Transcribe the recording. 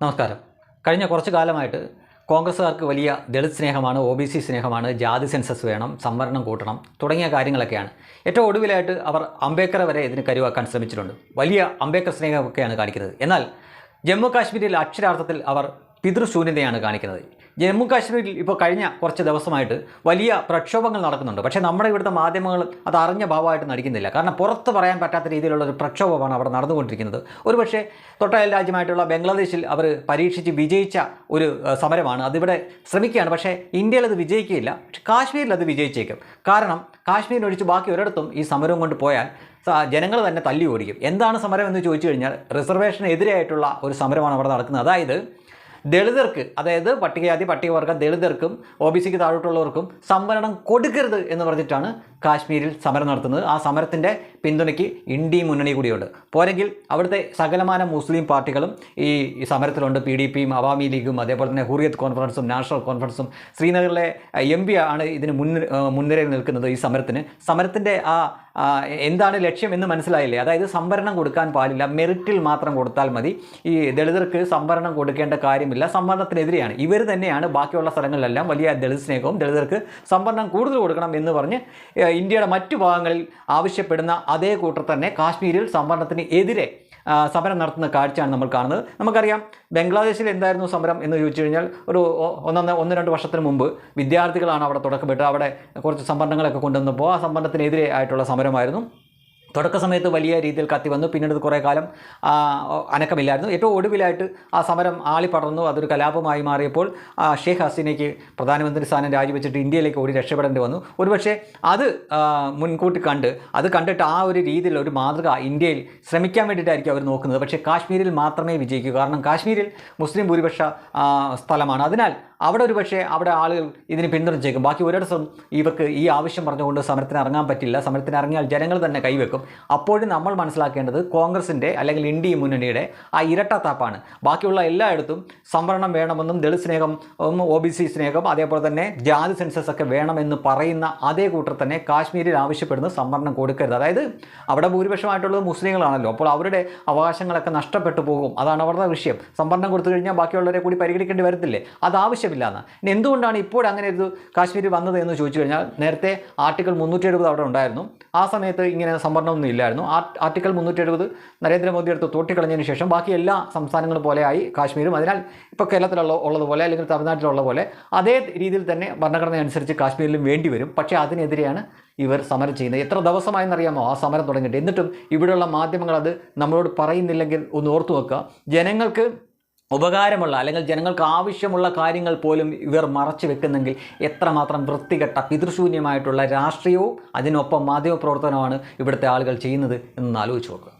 നമസ്കാരം. കഴിഞ്ഞ കുറച്ച് കാലമായിട്ട് കോൺഗ്രസ്സുകാർക്ക് വലിയ ദളിത് സ്നേഹമാണ് ഒ ബി സി സ്നേഹമാണ് ജാതി സെൻസസ് വേണം സംവരണം കൂട്ടണം തുടങ്ങിയ കാര്യങ്ങളൊക്കെയാണ്. ഏറ്റവും ഒടുവിലായിട്ട് അവർ അംബേദ്കറെ വരെ ഇതിന് കരുവാക്കാൻ ശ്രമിച്ചിട്ടുണ്ട്. വലിയ അംബേദ്കർ സ്നേഹമൊക്കെയാണ് കാണിക്കുന്നത്. എന്നാൽ ജമ്മു കാശ്മീരിൽ അക്ഷരാർത്ഥത്തിൽ അവർ പിതൃശൂന്യതയാണ് കാണിക്കുന്നത്. ജമ്മു കാശ്മീരിൽ ഇപ്പോൾ കഴിഞ്ഞ കുറച്ച് ദിവസമായിട്ട് വലിയ പ്രക്ഷോഭങ്ങൾ നടക്കുന്നുണ്ട്. പക്ഷേ നമ്മുടെ ഇവിടുത്തെ മാധ്യമങ്ങൾ അത് അറിഞ്ഞ ഭാവമായിട്ട് നടിക്കുന്നില്ല. കാരണം പുറത്ത് പറയാൻ പറ്റാത്ത രീതിയിലുള്ള ഒരു പ്രക്ഷോഭമാണ് അവിടെ നടന്നുകൊണ്ടിരിക്കുന്നത്. ഒരുപക്ഷേ തൊട്ടയൽ രാജ്യമായിട്ടുള്ള ബംഗ്ലാദേശിൽ അവർ പരീക്ഷിച്ച് വിജയിച്ച ഒരു സമരമാണ്. അതിവിടെ ശ്രമിക്കുകയാണ്. പക്ഷേ ഇന്ത്യയിൽ അത് വിജയിക്കുകയില്ല. പക്ഷേ കാശ്മീരിൽ അത് വിജയിച്ചേക്കും. കാരണം കാശ്മീരിനൊഴിച്ച് ബാക്കി ഒരിടത്തും ഈ സമരം കൊണ്ട് പോയാൽ ജനങ്ങൾ തന്നെ തല്ലി ഓടിക്കും. എന്താണ് സമരം എന്ന് ചോദിച്ചു കഴിഞ്ഞാൽ റിസർവേഷനെതിരായിട്ടുള്ള ഒരു സമരമാണ് അവിടെ നടക്കുന്നത്. അതായത് ദളിതർക്ക് അതായത് പട്ടികജാതി പട്ടികവർഗ ദളിതർക്കും ഒ ബി സിക്ക് താഴോട്ടുള്ളവർക്കും സംവരണം കൊടുക്കരുത് എന്ന് പറഞ്ഞിട്ടാണ് കാശ്മീരിൽ സമരം നടത്തുന്നത്. ആ സമരത്തിന്റെ പിന്തുണയ്ക്ക് ഇന്ത്യ മുന്നണി കൂടിയുണ്ട്. പോരെങ്കിൽ അവിടുത്തെ സകലമാന മുസ്ലിം പാർട്ടികളും ഈ സമരത്തിലുണ്ട്. പി ഡി പിയും അവാമി ലീഗും അതേപോലെ തന്നെ ഹുറിയത്ത് കോൺഫറൻസും നാഷണൽ കോൺഫറൻസും. ശ്രീനഗറിലെ എം പി ആണ് ഇതിന് മുൻ മുൻനിരയിൽ നിൽക്കുന്നത് ഈ സമരത്തിന്. സമരത്തിന്റെ ആ, എന്താണ് ലക്ഷ്യം എന്ന് മനസ്സിലായില്ലേ? അതായത് സംവരണം കൊടുക്കാൻ പാടില്ല. മെറിറ്റിൽ മാത്രം കൊടുത്താൽ മതി. ഈ ദളിതർക്ക് സംവരണം കൊടുക്കേണ്ട കാര്യമില്ല. സംവരണത്തിനെതിരെയാണ്. ഇവർ തന്നെയാണ് ബാക്കിയുള്ള സ്ഥലങ്ങളിലെല്ലാം വലിയ ദളിത് സ്നേഹവും ദളിതർക്ക് സംവരണം കൂടുതൽ കൊടുക്കണം എന്ന് പറഞ്ഞ് ഇന്ത്യയുടെ മറ്റു ഭാഗങ്ങളിൽ ആവശ്യപ്പെടുന്ന അതേ കൂട്ടർ തന്നെ കാശ്മീരിൽ സംവരണത്തിന് എതിരെ സമരം നടത്തുന്ന കാഴ്ചയാണ് നമ്മൾ കാണുന്നത്. നമുക്കറിയാം ബംഗ്ലാദേശിൽ എന്തായിരുന്നു സമരം എന്ന് ചോദിച്ചു കഴിഞ്ഞാൽ ഒരു ഒന്നൊന്ന് ഒന്ന് രണ്ട് വർഷത്തിന് മുമ്പ് വിദ്യാർത്ഥികളാണ് അവിടെ തുടക്കപ്പെട്ട് അവിടെ കുറച്ച് സംവരണങ്ങളൊക്കെ കൊണ്ടുവന്നപ്പോൾ ആ സംവരണത്തിനെതിരെ ആയിട്ടുള്ള സമരമായിരുന്നു തുടക്ക സമയത്ത് വലിയ രീതിയിൽ കത്തി വന്നു. പിന്നീട് കുറേ കാലം അനക്കമില്ലായിരുന്നു. ഏറ്റവും ഒടുവിലായിട്ട് ആ സമരം ആളിപ്പടർന്നു അതൊരു കലാപമായി മാറിയപ്പോൾ ഷെയ്ഖ് ഹസീനയ്ക്ക് പ്രധാനമന്ത്രി സ്ഥാനം രാജിവെച്ചിട്ട് ഇന്ത്യയിലേക്ക് ഓടി രക്ഷപ്പെടേണ്ടി വന്നു. ഒരുപക്ഷെ അത് മുൻകൂട്ടി കണ്ട് അത് കണ്ടിട്ട് ആ ഒരു രീതിയിൽ ഒരു മാതൃക ഇന്ത്യയിൽ ശ്രമിക്കാൻ വേണ്ടിയിട്ടായിരിക്കും അവർ നോക്കുന്നത്. പക്ഷേ കാശ്മീരിൽ മാത്രമേ വിജയിക്കൂ. കാരണം കാശ്മീരിൽ മുസ്ലിം ഭൂരിപക്ഷ സ്ഥലമാണ്. അതിനാൽ അവിടെ ഒരു പക്ഷേ അവിടെ ആളുകൾ ഇതിന് പിന്തുണച്ചേക്കും. ബാക്കി ഒരിടത്തും ഇവർക്ക് ഈ ആവശ്യം പറഞ്ഞുകൊണ്ട് സമരത്തിന് ഇറങ്ങാൻ പറ്റില്ല. സമരത്തിന് ഇറങ്ങിയാൽ ജനങ്ങൾ തന്നെ കൈവെക്കും. അപ്പോഴും നമ്മൾ മനസ്സിലാക്കേണ്ടത് കോൺഗ്രസിന്റെ അല്ലെങ്കിൽ ഇന്ത്യ മുന്നണിയുടെ ആ ഇരട്ടത്താപ്പാണ്. ബാക്കിയുള്ള എല്ലായിടത്തും സംവരണം വേണമെന്നും ദളിത് സ്നേഹം ഒ ബി സി സ്നേഹം അതേപോലെ തന്നെ ജാതി സെൻസസ് ഒക്കെ വേണമെന്ന് പറയുന്ന അതേ കൂട്ടർ തന്നെ കാശ്മീരിൽ ആവശ്യപ്പെടുന്ന സംവരണം കൊടുക്കരുത്. അതായത് അവിടെ ഭൂരിപക്ഷമായിട്ടുള്ളത് മുസ്ലിങ്ങളാണല്ലോ. അപ്പോൾ അവരുടെ അവകാശങ്ങളൊക്കെ നഷ്ടപ്പെട്ടു പോകും. അതാണ് അവരുടെ വിഷയം. സംവരണം കൊടുത്തു കഴിഞ്ഞാൽ ബാക്കിയുള്ളവരെ കൂടി പരിഗണിക്കേണ്ടി വരത്തില്ലേ? അത് ആവശ്യമില്ല എന്ന് ഇനി എന്തുകൊണ്ടാണ് ഇപ്പോൾ അങ്ങനെ ഒരു കാശ്മീർ വന്നത് എന്ന് ചോദിച്ചു കഴിഞ്ഞാൽ നേരത്തെ ആർട്ടിക്കിൾ മുന്നൂറ്റി എഴുപത് അവിടെ ഉണ്ടായിരുന്നു. ആ സമയത്ത് ഇങ്ങനെ സംവരണമൊന്നും ഇല്ലായിരുന്നു. ആർട്ടിക്കിൾ മുന്നൂറ്റി എഴുപത് നരേന്ദ്രമോദി എടുത്ത് തോട്ടിക്കളഞ്ഞതിന് ശേഷം ബാക്കി എല്ലാ സംസ്ഥാനങ്ങളും പോലെയായി കാശ്മീരും. അതിനാൽ ഇപ്പോൾ കേരളത്തിലുള്ള ഉള്ളതുപോലെ അല്ലെങ്കിൽ തമിഴ്നാട്ടിലുള്ള പോലെ അതേ രീതിയിൽ തന്നെ ഭരണഘടന അനുസരിച്ച് കാശ്മീരിലും വേണ്ടി വരും. പക്ഷേ അതിനെതിരെയാണ് ഇവർ സമരം ചെയ്യുന്നത്. എത്ര ദിവസമായെന്നറിയാമോ? ആ സമരം തുടങ്ങിയിട്ട്. എന്നിട്ടും ഇവിടെയുള്ള മാധ്യമങ്ങൾ അത് നമ്മളോട് പറയുന്നില്ലെങ്കിൽ ഒന്ന് ഓർത്തു വെക്കുക ജനങ്ങൾക്ക് ഉപകാരമുള്ള അല്ലെങ്കിൽ ജനങ്ങൾക്ക് ആവശ്യമുള്ള കാര്യങ്ങൾ പോലും ഇവർ മറച്ചു വെക്കുന്നെങ്കിൽ എത്രമാത്രം വൃത്തികെട്ട പിതൃശൂന്യമായിട്ടുള്ള രാഷ്ട്രീയവും അതിനൊപ്പം മാധ്യമപ്രവർത്തനമാണ് ഇവിടുത്തെ ആളുകൾ ചെയ്യുന്നത് എന്നൊന്ന് ആലോചിച്ച് നോക്കുക.